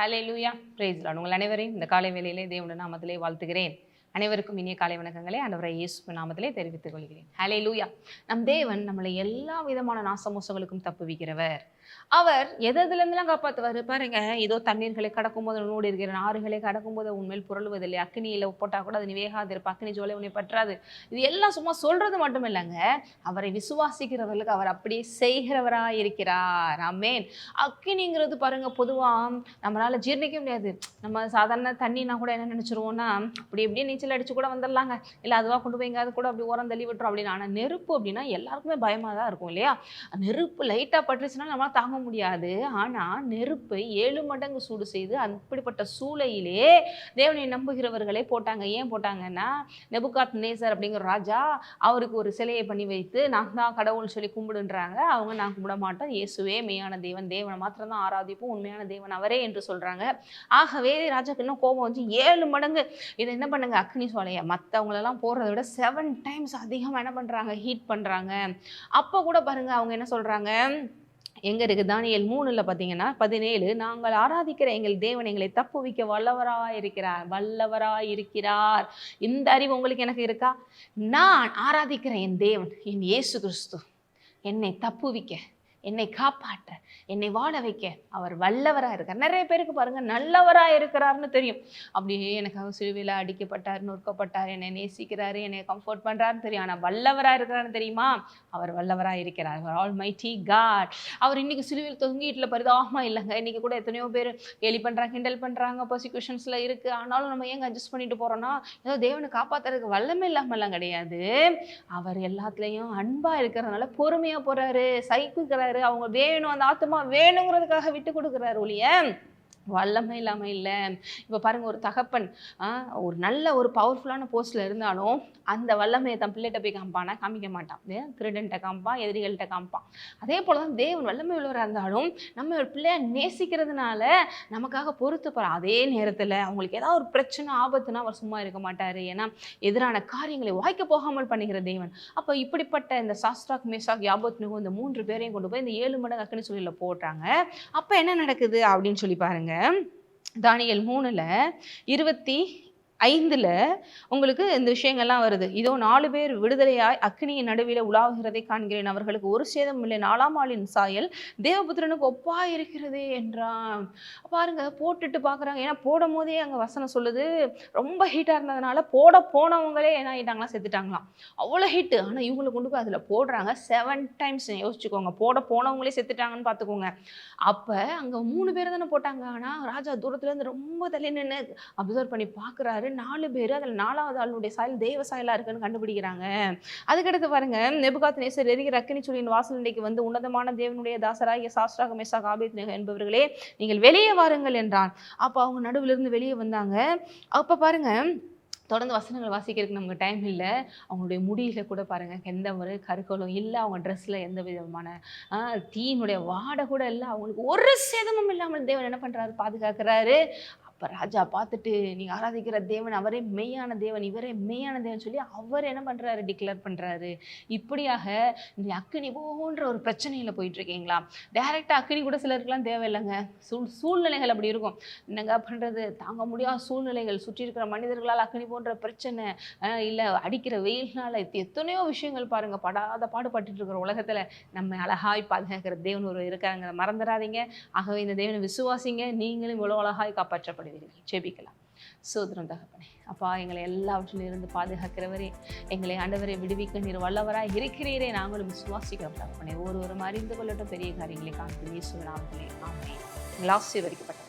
ஹலே லூயா பிரைஸ் உங்கள் அனைவரையும் இந்த காலை வேலையிலே தேவன நாமத்திலே வாழ்த்துகிறேன். அனைவருக்கும் இனிய காலை வணக்கங்களை அந்தவரை இயேசு நாமத்திலே தெரிவித்துக் கொள்கிறேன். ஹலே லூயா நம் தேவன் நம்மளை எல்லா விதமான நாசமோசங்களுக்கும் தப்புவிக்கிறவர். அவர் எதுலேருந்துலாம் காப்பாற்றுவார் பாருங்க ஏதோ தண்ணீர்களை கடக்கும் போது நோடி இருக்கிற ஆறுகளை கடக்கும்போது உண்மையில் புரளுவதில்லை. அக்னியில் போட்டால் கூட அது நிவேகாது இருப்பா அக்னி ஜோலை உன்னை பற்றாது. இது எல்லாம் சும்மா சொல்றது மட்டும் இல்லைங்க. அவரை விசுவாசிக்கிறவர்களுக்கு அவர் அப்படியே செய்கிறவராக இருக்கிறார் ஆமேன். அக்னிங்கிறது பாருங்க பொதுவாக நம்மளால ஜீர்ணிக்க முடியாது. நம்ம சாதாரண தண்ணினா கூட என்ன நினச்சிருவோம்னா அப்படி எப்படியே நீச்சல் அடிச்சு கூட வந்துடலாங்க. இல்லை அதுவாக கொண்டு போய் எங்காவது கூட அப்படி ஓரம் தள்ளி விட்டுரும் அப்படின்னு. ஆனால் நெருப்பு அப்படின்னா எல்லாருக்குமே பயமாக தான் இருக்கும் இல்லையா? நெருப்பு லைட்டாக பட்டுருச்சுன்னா நம்மளால் தாங்க முடியாது. ஆனால் நெருப்பை ஏழு மடங்கு சூடு செய்து அப்படிப்பட்ட சூளையிலே தேவனை நம்புகிறவர்களே போட்டாங்க. ஏன் போட்டாங்கன்னா நெபுகாத் நேசர் அப்படிங்கிற ராஜா அவருக்கு ஒரு சிலையை பண்ணி வைத்து நான் தான் கடவுள் சொல்லி கும்பிடுன்றாங்க. அவங்க நான் கும்பிட மாட்டோம். இயேசுவே மெய்யான தேவன். தேவனை மாத்திரம் தான் ஆராதிப்போம். உண்மையான தேவன் அவரே என்று சொல்கிறாங்க ஆகவே ராஜாக்கு இன்னும் கோபம் வந்து ஏழு மடங்கு. இதை என்ன பண்ணுங்க? அக்னி சோலையை மற்றவங்களெல்லாம் போடுறத விட செவன் டைம்ஸ் அதிகமாக என்ன பண்ணுறாங்க ஹீட் பண்ணுறாங்க அப்போ கூட பாருங்கள் அவங்க என்ன சொல்கிறாங்க எங்கே இருக்குது தானியல் மூணில் பார்த்தீங்கன்னா பதினேழு நாங்கள் ஆராதிக்கிற எங்கள் தேவன் எங்களை தப்புவிக்க வல்லவராக இருக்கிறார் வல்லவராக இருக்கிறார் இந்த அறிவு உங்களுக்கு எனக்கு இருக்கா? நான் ஆராதிக்கிற என் தேவன் என் இயேசு கிறிஸ்து என்னை தப்புவிக்க என்னை காப்பாற்ற என்னை வாழ வைக்க அவர் வல்லவராக இருக்கார். நிறைய பேருக்கு பாருங்கள் நல்லவராக இருக்கிறாருன்னு தெரியும். அப்படியே எனக்காக சிலுவையில் அடிக்கப்பட்டார் நொறுக்கப்பட்டார் என்னை நேசிக்கிறார் என்னை கம்ஃபர்ட் பண்ணுறாருன்னு தெரியும். ஆனால் வல்லவராக இருக்கிறாருன்னு தெரியுமா? அவர் வல்லவராக இருக்கிறார். அவர் ஆல் மை டி காட் அவர் இன்றைக்கி சிலுவையில் தொங்கிட்டுல பரிதாபமாக இல்லைங்க. இன்றைக்கி கூட எத்தனையோ பேர் கேலி பண்ணுறாங்க கிண்டல் பண்ணுறாங்க பர்சிக்யூஷன்ஸில் இருக்குது ஆனாலும் நம்ம ஏங்க அட்ஜஸ்ட் பண்ணிட்டு போகிறோன்னா ஏதோ தேவனை காப்பாற்றுறதுக்கு வல்லமே இல்லாமல்லாம் கிடையாது. அவர் எல்லாத்துலேயும் அன்பாக இருக்கிறதுனால பொறுமையாக போகிறாரு கொடுக்குறாரு. அவங்க வேணும் அந்த ஆத்மா வேணுங்கிறதுக்காக விட்டு கொடுக்குறாரு ஒழிய வல்லமை இல்லாமல் இல்லை. இப்போ பாருங்கள் ஒரு தகப்பன் ஒரு நல்ல ஒரு பவர்ஃபுல்லான போஸ்ட்டில் இருந்தாலும் அந்த வல்லமையை தன் பிள்ளைகிட்ட போய் காமிப்பானா? காமிக்க மாட்டான். ஏன்? திருடன்கிட்ட காமிப்பான் எதிரிகள்கிட்ட காமிப்பான். அதே போல் தான் தேவன் வல்லமை உள்ளவராக இருந்தாலும் நம்ம ஒரு பிள்ளையை நேசிக்கிறதுனால நமக்காக பொறுத்து போகிறார் அதே நேரத்தில் அவங்களுக்கு ஏதாவது ஒரு பிரச்சனை ஆபத்துனா அவர் சும்மா இருக்க மாட்டார். ஏன்னா எதிரான காரியங்களை வாய்க்க போகாமல் பண்ணுகிற தேவன். அப்போ இப்படிப்பட்ட இந்த சாஸ்டாக் மேசாக் யாபத் இந்த மூன்று பேரையும் கொண்டு போய் இந்த ஏழு மடங்கு அக்குன்னு சொல்லியில் போடுறாங்க. அப்போ என்ன நடக்குது? அப்படின்னு சொல்லி பாருங்கள் தானியல் மூணில் இருபத்தி ஐந்தில் உங்களுக்கு இந்த விஷயங்கள்லாம் வருது. இதோ நாலு பேர் விடுதலையாய் அக்னியின் நடுவில் உலாவுகிறதை காண்கிறேன். அவர்களுக்கு ஒரு சேதம் இல்லை. நாலாம் ஆளின் சாயல் தேவபுத்திரனுக்கு ஒப்பா இருக்கிறதே என்றான். பாருங்க போட்டுட்டு பார்க்குறாங்க ஏன்னா போடும் போதே அங்கே வசனம் சொல்லுது ரொம்ப ஹீட்டாக இருந்ததுனால போட போனவங்களே என்ன ஆகிட்டாங்களா செத்துட்டாங்களாம். அவ்வளோ ஹீட்டு ஆனால் இவங்களை கொண்டு போய் அதில் போடுறாங்க. செவன் டைம்ஸ் யோசிச்சுக்கோங்க. போட போனவங்களே செத்துட்டாங்கன்னு பார்த்துக்கோங்க அப்போ அங்கே மூணு பேர் தானே போட்டாங்க. ஆனால் ராஜா தூரத்துலேருந்து ரொம்ப தள்ளி நின்று அப்சர்வ் பண்ணி பார்க்குறாரு நாலு பேர் அதில் நாலாவது ஆளுடைய சாயல் தெய்வ சாயலாக இருக்குன்னு கண்டுபிடிக்கிறாங்க. அதுக்கடுத்து பாருங்க நெபுகாத் நேசர் எரிகிற அக்கினி சொல்லியின் வாசல் இன்றைக்கு வந்து உன்னதமான தேவனுடைய தாசராகிய சாஸ்திராக மெசா காபித் என்பவர்களே நீங்கள் வெளியே வாருங்கள் என்றான். அப்போ அவங்க நடுவிலிருந்து வெளியே வந்தாங்க. அப்போ பாருங்க தொடர்ந்து வசனங்கள் வாசிக்கிறதுக்கு நமக்கு டைம் இல்லை. அவங்களுடைய முடியில கூட பாருங்க எந்த ஒரு கருக்களும் இல்லை. அவங்க ட்ரெஸ்ஸில் எந்த விதமான தீயினுடைய வாடை கூட இல்லை. அவங்களுக்கு ஒரு சேதமும் இல்லாமல் தேவன் என்ன பண்ணுறாரு பாதுகாக்கிறாரு. அப்போ ராஜா பார்த்துட்டு நீங்கள் ஆராதிக்கிற தேவன் அவரே மெய்யான தேவன் இவரே மெய்யான தேவன் சொல்லி அவர் என்ன பண்ணுறாரு டிக்ளேர் பண்ணுறாரு இப்படியாக நீ அக்கினி போன்ற ஒரு பிரச்சனையில் போயிட்டு இருக்கீங்களா அக்னி அக்கினி கூட சிலருக்குலாம் தேவையில்லைங்க. சூழ் சூழ்நிலைகள் அப்படி இருக்கும். என்னங்க பண்ணுறது தாங்க முடியாத சூழ்நிலைகள். சுற்றி இருக்கிற மனிதர்களால் அக்கினி போன்ற பிரச்சனை இல்லை அடிக்கிற வெயில்னால எத்தனையோ விஷயங்கள் பாருங்கள் படாத பாடுபட்டு இருக்கிற உலகத்தில் நம்ம அழகாய் பாதுகாக்கிற தேவன் ஒரு இருக்காங்க மறந்துடாதீங்க. ஆகவே இந்த தேவனை விசுவாசிங்க. நீங்களும் இவ்வளோ அழகாய் காப்பாற்றப்படுவீர்கள் ஜெபிக்கலாம். சோதரம் தகப்பனே அப்பா எங்களை எல்லாவற்றிலும் இருந்து பாதுகாக்கிறவரே எங்களை ஆண்டவரை விடுவிக்க நீர் வல்லவராக இருக்கிறீரே நாங்களும் விசுவாசிக்கிறோம் தகப்பனே. ஒருவரும் அறிந்து கொள்ளட்டும் பெரிய காரியங்களை காண்பு இயேசு நாமத்திலே ஆமென். உங்கள் ஆசீர்வதிக்கப்பட்டது